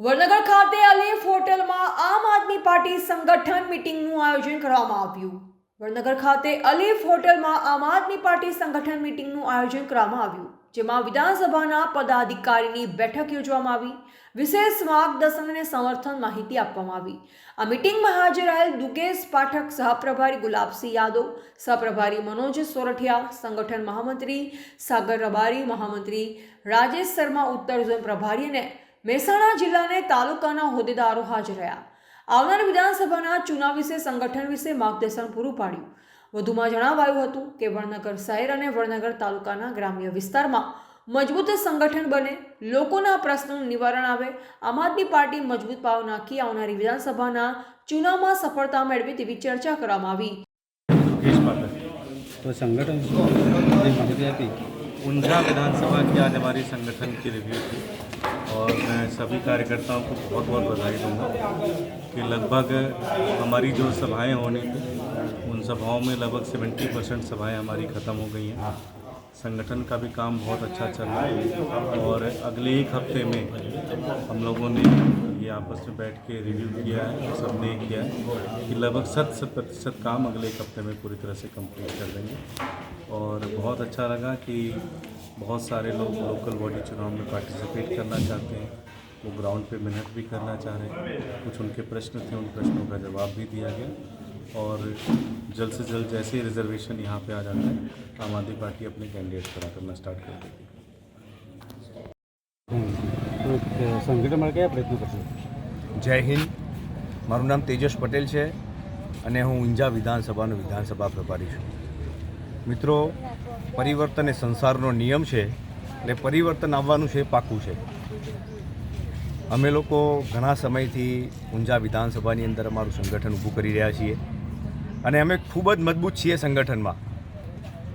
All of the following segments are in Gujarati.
વડનગર ખાતે અલીફ હોટેલમાં આમ આદમી પાર્ટી સંગઠન મીટિંગનું આયોજન કરવામાં આવ્યું. વડનગર ખાતે અલીફ હોટેલમાં આમ આદમી પાર્ટી સંગઠન મીટિંગનું આયોજન કરવામાં આવ્યું, જેમાં વિધાનસભાના પદાધિકારીની બેઠક યોજવામાં આવી, વિશેષ માર્ગદર્શન અને સમર્થન માહિતી આપવામાં આવી. આ મીટિંગમાં હાજર રહેલ દુકેશ પાઠક, સહપ્રભારી ગુલાબસિંહ યાદવ, સહપ્રભારી મનોજ સોરઠિયા, સંગઠન મહામંત્રી સાગર રબારી, મહામંત્રી રાજેશ શર્મા ઉત્તર ઝોન પ્રભારી અને મહેસાણા જિલ્લાને તાલુકાના હોદ્દેદારો હાજર રહ્યા આવનાર વિધાનસભાના ચુનાવ વિશે સંગઠન વિશે માર્ગદર્શન પૂરું પાડ્યું વધુમાં જણાવાયું હતું કે વડનગર શહેર અને વડનગર તાલુકાના ગ્રામ્ય વિસ્તારમાં મજબૂત સંગઠન બને લોકોના પ્રશ્નોનું નિવારણ આવે આમ આદમી પાર્ટી મજબૂત પાવ નાખી આવનારી વિધાનસભાના ચુનાવમાં સફળતા મેળવે તેવી ચર્ચા કરવામાં આવી मुकेश पाठक तो संगठन से माहिती आपी ऊंझा विधानसभा की आज हमारी संगठन की रिव्यू थी और मैं सभी कार्यकर्ताओं को बहुत बहुत बधाई दूँगा कि लगभग हमारी जो सभाएँ होनी थी उन सभाओं में लगभग 70 परसेंट सभाएँ हमारी ख़त्म हो गई हैं। संगठन का भी काम बहुत अच्छा चल रहा है और अगले एक हफ़्ते में हम लोगों ने ये आपस में बैठ के रिव्यू किया है और सबने किया है कि लगभग शत शत प्रतिशत काम अगले एक हफ़्ते में पूरी तरह से कंप्लीट कर देंगे। और बहुत अच्छा लगा कि बहुत सारे लोग लोकल बॉडी चुनाव में पार्टिसिपेट करना चाहते हैं वो ग्राउंड पे मेहनत भी करना चाह रहे हैं कुछ उनके प्रश्न थे उन प्रश्नों का जवाब भी दिया गया और जल्द से जल्द जैसे ही रिजर्वेशन यहाँ पे आ जाता है आम आदमी पार्टी अपने कैंडिडेट खड़ा करना स्टार्ट कर देगी તો સંગઠન માટે કયા પ્રયત્નો કરશો જય હિન્દ મારું નામ તેજસ પટેલ છે અને હું ઊંઝા વિધાનસભાનો વિધાનસભા પ્રભારી છું મિત્રો, પરિવર્તન એ સંસારનો નિયમ છે એટલે પરિવર્તન આવવાનું છે એ પાક્કું છે. અમે લોકો ઘણા સમયથી ઊંઝા વિધાનસભાની અંદર અમારું સંગઠન ઊભું કરી રહ્યા છીએ અને અમે ખૂબ જ મજબૂત છીએ સંગઠનમાં.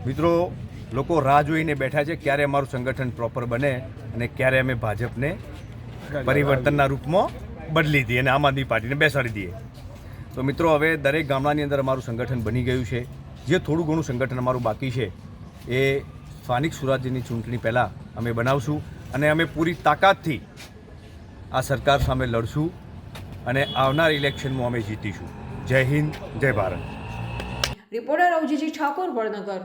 મિત્રો, લોકો રાહ જોઈને બેઠા છે ક્યારે અમારું સંગઠન પ્રોપર બને અને ક્યારે અમે ભાજપને પરિવર્તનના રૂપમાં બદલી દઈએ અને આમ આદમી પાર્ટીને બેસાડી દઈએ. તો મિત્રો, હવે દરેક ગામડાની અંદર અમારું સંગઠન બની ગયું છે. જે થોડું ઘણું સંગઠન અમારું બાકી છે, એ સ્થાનિક સ્વરાજ્યની ચૂંટણી પહેલાં અમે બનાવશું અને અમે પૂરી તાકાતથી આ સરકાર સામે લડશું અને આવનાર ઇલેક્શનમાં અમે જીતીશું. જય હિન્દ, જય ભારત. રિપોર્ટર અવજીજી ઠાકોર, વડનગર.